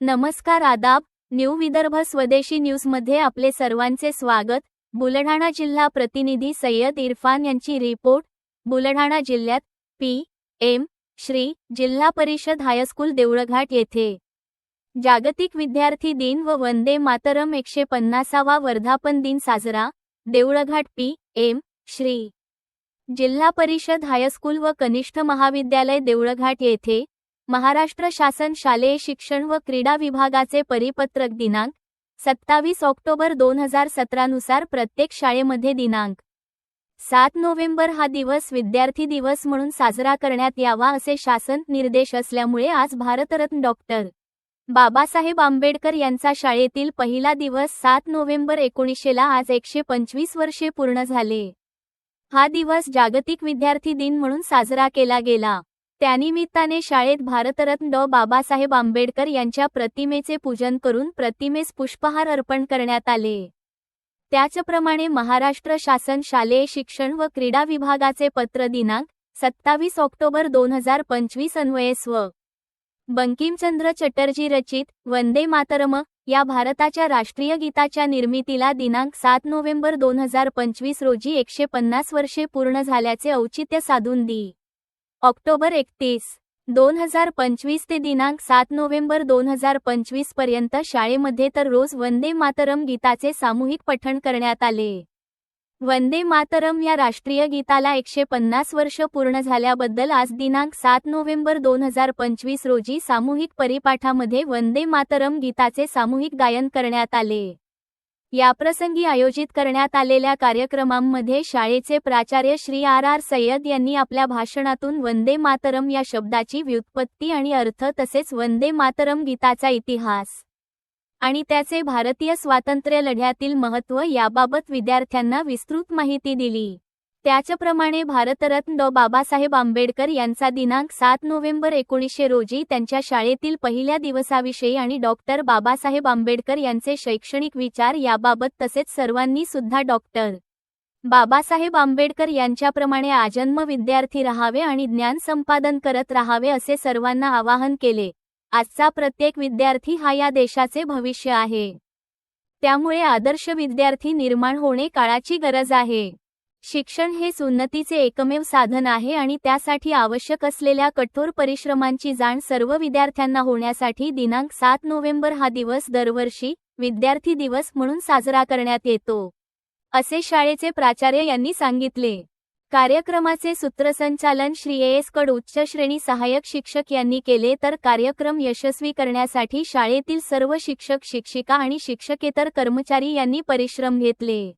नमस्कार आदाब न्यू विदर्भ स्वदेशी न्यूजमध्ये आपले सर्वांचे स्वागत. बुलढाणा जिल्हा प्रतिनिधी सय्यद इरफान यांची रिपोर्ट. बुलढाणा जिल्ह्यात पी एम श्री जिल्हा परिषद हायस्कूल देवळघाट येथे. जागतिक विद्यार्थी दिन व वंदे मातरम एकशे पन्नासावा वर्धापन दिन साजरा देवळघाट पी. एम. श्री. जिल्हा परिषद हायस्कूल व कनिष्ठ महाविद्यालय देवळघाट येथे महाराष्ट्र शासन शालेय शिक्षण व क्रीडा विभागाचे परिपत्रक दिनांक सत्तावीस ऑक्टोबर दोन हजार सतरानुसार प्रत्येक शाळेमध्ये दिनांक. सात नोव्हेंबर हा दिवस विद्यार्थी दिवस म्हणून साजरा करण्यात यावा असे शासन निर्देश असल्यामुळे आज भारतरत्न डॉक्टर. बाबासाहेब आंबेडकर यांचा शाळेतील पहिला दिवस सात नोव्हेंबर एकोणीसशेला आज एकशे पंचवीस वर्षे पूर्ण झाले. हा दिवस जागतिक विद्यार्थी दिन म्हणून साजरा केला गेला. त्यानिमित्ताने शाळेत भारतरत्न डॉ. बाबासाहेब आंबेडकर यांच्या प्रतिमेचे पूजन करून प्रतिमेस पुष्पहार अर्पण करण्यात आले. त्याचप्रमाणे महाराष्ट्र शासन शालेय शिक्षण व क्रीडा विभागाचे पत्र दिनांक सत्तावीस ऑक्टोबर दोन हजार पंचवीस अन्वये स्व. बंकिमचंद्र चटर्जी रचित वंदे मातरम या भारताच्या राष्ट्रीय गीताच्या निर्मितीला दिनांक सात नोव्हेंबर दोन हजार पंचवीस रोजी एकशे पन्नास वर्षे पूर्ण झाल्याचे औचित्य साधून दी. ऑक्टोबर एकतीस दोन हजार पंचवीस ते दिनांक सात नोव्हेंबर दोन हजार पंचवीसपर्यंत शाळेमध्ये तर रोज वंदे मातरम गीताचे सामूहिक पठण करण्यात आले. वंदे मातरम या राष्ट्रीय गीताला एकशे पन्नास वर्ष पूर्ण झाल्याबद्दल आज दिनांक सात नोव्हेंबर दोन हजार पंचवीस रोजी सामूहिक परिपाठामध्ये वंदे मातरम गीताचे सामूहिक गायन करण्यात आले. याप्रसंगी आयोजित करण्यात आलेल्या कार्यक्रमांमध्ये शाळेचे प्राचार्य श्री आर आर सय्यद यांनी आपल्या भाषणातून वंदे मातरम या शब्दाची व्युत्पत्ती आणि अर्थ तसेच वंदे मातरम गीताचा इतिहास आणि त्याचे भारतीय स्वातंत्र्य लढ्यातील महत्त्व याबाबत विद्यार्थ्यांना विस्तृत माहिती दिली. त्याचप्रमाणे भारतरत्न डॉ. बाबासाहेब आंबेडकर यांचा दिनांक सात नोव्हेंबर एकोणीसशे रोजी त्यांच्या शाळेतील पहिल्या दिवसाविषयी आणि डॉक्टर बाबासाहेब आंबेडकर यांचे शैक्षणिक विचार याबाबत तसेच सर्वांनी सुद्धा डॉक्टर बाबासाहेब आंबेडकर यांच्याप्रमाणे आजन्म विद्यार्थी राहावे आणि ज्ञान संपादन करत राहावे असे सर्वांना आवाहन केले. आजचा प्रत्येक विद्यार्थी हा या देशाचे भविष्य आहे. त्यामुळे आदर्श विद्यार्थी निर्माण होणे काळाची गरज आहे. शिक्षण हे सुन्नतीचे एकमेव साधन आहे आणि त्यासाठी आवश्यक असलेल्या कठोर परिश्रमांची जाण सर्व विद्यार्थ्यांना होण्यासाठी दिनांक सात नोव्हेंबर हा दिवस दरवर्षी विद्यार्थी दिवस म्हणून साजरा करण्यात येतो. असे शाळेचे प्राचार्य यांनी सांगितले. कार्यक्रमाचे सूत्रसंचालन श्री एस कड उच्च श्रेणी सहाय्यक शिक्षक यांनी केले तर कार्यक्रम यशस्वी करण्यासाठी शाळेतील सर्व शिक्षक शिक्षिका आणि शिक्षकेतर कर्मचारी यांनी परिश्रम घेतले.